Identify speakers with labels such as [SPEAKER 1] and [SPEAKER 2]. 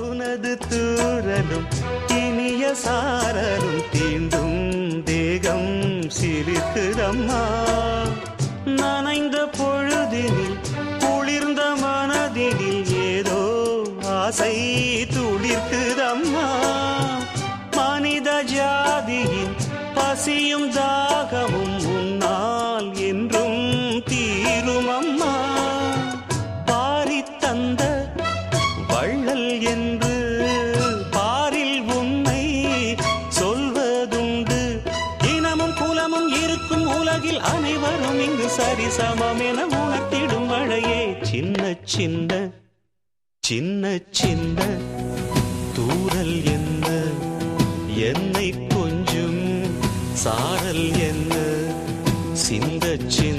[SPEAKER 1] உனது தூரலும் இனிய சாரலும் தீண்டும் தேகம் சிரிக்குதம்மா நனைந்த பொழுதினில் குளிர்ந்த மனதினில் ஏதோ ஆசை துளிர்க்குதம்மா. மனித ஜாதியின் பசியும் தாகமும் என்று பாரில் உண்மை சொல்வதுண்டு. இனமும் குலமும் இருக்கும் உலகில் அனைவரும் இங்கு சரிசமம் என உணர்த்திடும் மழையே சின்ன சின்ன சின்ன சின்ன தூரல் என்ன? என்னை கொஞ்சம் சாரல் என்ன? சிந்த சிந்த